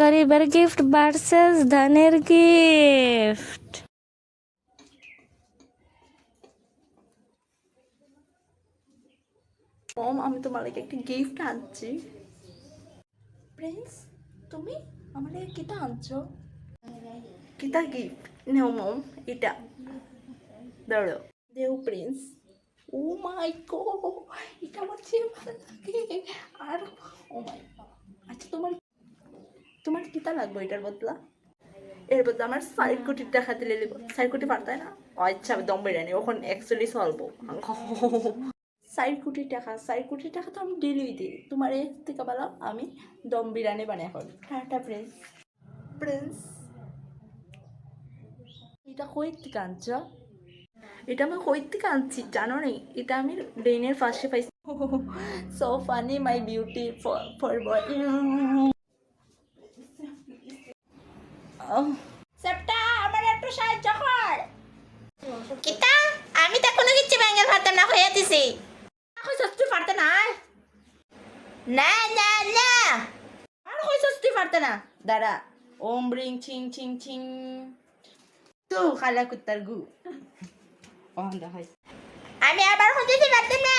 গরিবের gift versus ধনের gift mom আমি তোমার একটা গিফট আনছি। প্রিন্স তুমি লাগে কিটা আনছো? কিটা গিফট নেও মম এটা। ধরো দেও প্রিন্স ও মাই গো এটা আমার চেয়ে ভালো লাগে। আর ও মাই আচ্ছা তোমার কিতা লাগবে এটার বদলা। এর বদলে আমার চার কোটি টাকা দিলে নেব চার কোটি পারতায় না? আচ্ছা আমি দম বেড়ানি ওখান একচল্লিশ চলবো চার কোটি টাকা, চার কোটি টাকা তো আমি ডেলি দিই। তোমার এর থেকে বলো আমি দম বিরিয়ানি বানিয়ে এখন। টাটা প্রিন্স প্রিন্স এটা কই থেকে আনছ? এটা আমি কই থেকে আনছি, জানো নি? এটা আমি ড্রেনের পাশে পাইছি। So funny my beauty for for boy সেপ্টা আমার একটু সাহায্য কর। কিতা? আমি তো কোনো কিছু ব্যাঙ্গেল পারতাম না হয়ে দিছি। এখন সত্যি পারতে না না না না। আর কই সত্যি পারতে না? দাঁড়া। ওম ব্রিং চিং চিং চিং তো খালা কুত্তার গু। আমি আবার খুঁজেছি পারতাম না।